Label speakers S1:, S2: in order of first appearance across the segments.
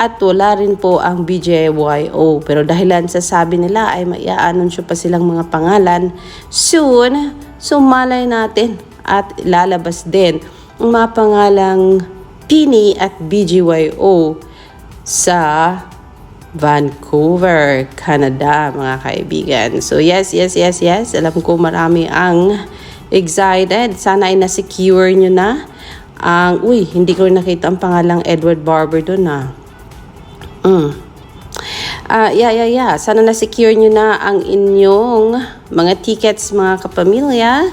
S1: at wala rin po ang BJYO. Pero dahilan sa sabi nila ay maia-anunsyo pa silang mga pangalan soon, so malay natin at lalabas din ang mga pangalang Pini at BGYO sa Vancouver, Canada, mga kaibigan. So yes, yes, yes, yes. Alam ko marami ang excited. Sana ay na-secure nyo na ang, uy, hindi ko nakita ang pangalang Edward Barber doon ah. Mm. Ah, yeah, yeah, yeah. Sana na-secure nyo na ang inyong mga tickets, mga kapamilya.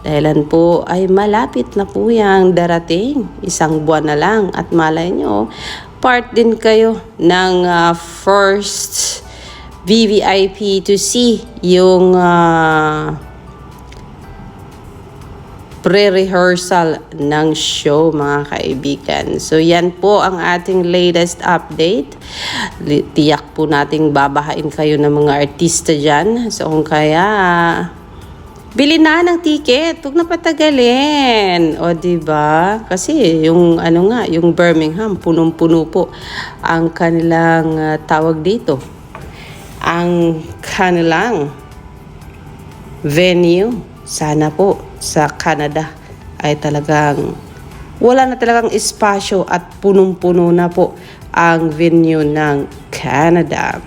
S1: Dahilan po ay malapit na po yung darating. Isang buwan na lang. At malay nyo, part din kayo ng ah, first VVIP to see yung ah, pre-rehearsal ng show mga kaibigan. So yan po ang ating latest update. Tiyak po nating babahain kayo ng mga artista dyan. So kung kaya, bili na ng ticket. Huwag na patagalin. O ba? Kasi yung ano nga, yung Birmingham, punong-puno po ang kanilang ah, tawag dito. Ang kanilang venue. Sana po sa Canada ay talagang wala na talagang espasyo at punong-puno na po ang venue ng Canada.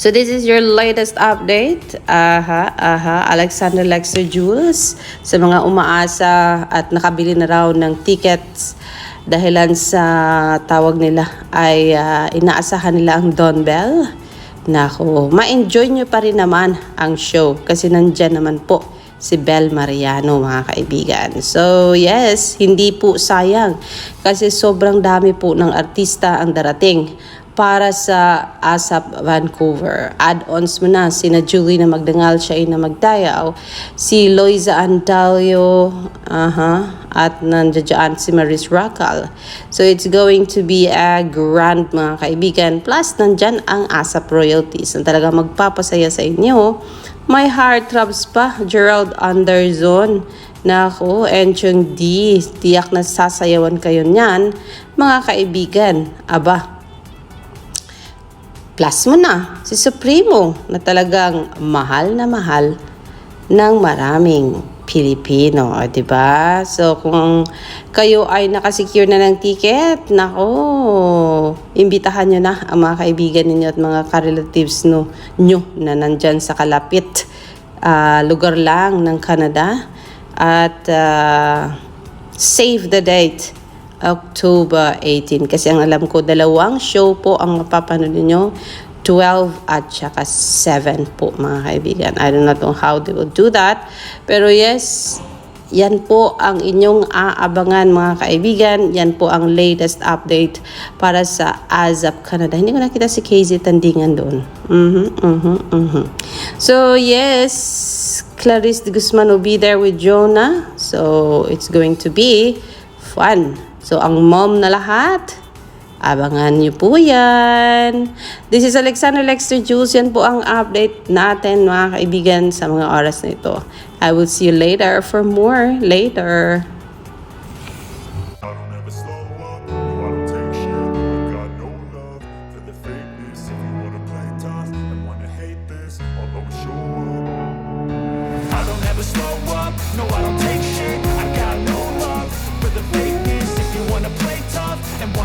S1: So this is your latest update. Aha, aha. Alexander Lexer Jules sa mga umaasa at nakabili na raw ng tickets dahilan sa tawag nila ay ah, inaasahan nila ang Don Bell. Nako, ma-enjoy nyo pa rin naman ang show kasi nandyan naman po si Bel Mariano mga kaibigan. So yes, hindi po sayang kasi sobrang dami po ng artista ang darating para sa ASAP Vancouver. Add-ons mo na, sina Julie na magdangal siya na magdayaw, si Loiza Antalio, aha, at nandiyan si Maris Racal. So it's going to be a grand mga kaibigan. Plus, nandyan ang ASAP royalties na talaga magpapasaya sa inyo. My heart throbs pa, Gerald Anderson. Nako, Enchong D, tiyak na sasayawan kayo niyan, mga kaibigan. Aba, plus mo na si Supremo na talagang mahal na mahal ng maraming Pilipino, o, ba? So, kung kayo ay nakasecure na ng ticket, nako, imbitahan nyo na ang mga kaibigan ninyo at mga ka-relatives no, nyo na nandyan sa kalapit ah, lugar lang ng Canada. At ah, save the date. October 18. Kasi ang alam ko, dalawang show po ang mapapanood ninyo. 12 at saka 7 po mga kaibigan. I don't know how they will do that. Pero yes, yan po ang inyong aabangan mga kaibigan. Yan po ang latest update para sa ASAP Canada. Hindi ko nakita si KZ Tandingan doon. Mhm, mhm, mhm. So yes, Clarice Guzman will be there with Jonah. So it's going to be fun. So ang mom na lahat, Abangan niyo po yan. This is Alexander Lexter Jules. Yan po ang update natin mga kaibigan sa mga oras na ito. I will see you later for more later.
S2: I